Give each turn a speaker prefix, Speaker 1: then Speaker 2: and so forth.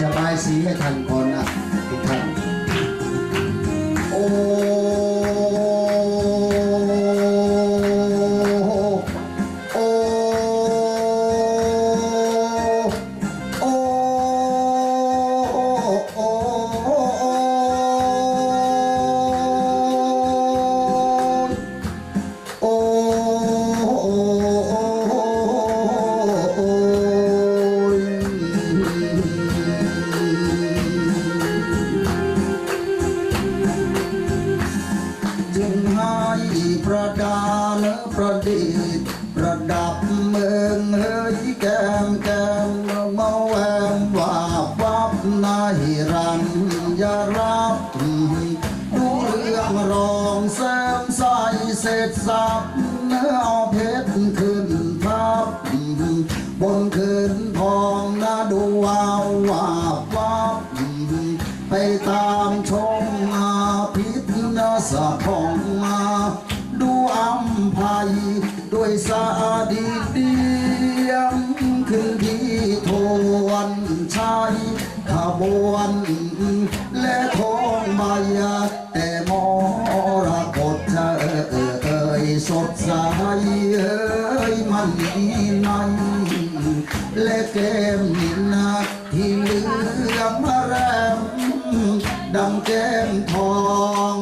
Speaker 1: จะบายสีให้ทันก่อนนะ ประดานประดิษฐ์ประดับเมืองเฮ้ยแก้มแก้มเมาแวมว่าวับนายรันยารับดูเรื่องรองแซมใสเสร็จสับเนื้อเอาเพชรขึ้นทับบนคืนทองนะดูวาวว่าวับไปตามชมอาพิษนาสะพองมา ภัย ด้วยสาดีเดียมขึ้นที่ทวนชัยขบวน และทองมายาแต่มรกตเธอเอ่ยสดใสเอ่ยมันดีในและแก้มนินนาที่เหลืองพระแรมดังแก้มทอง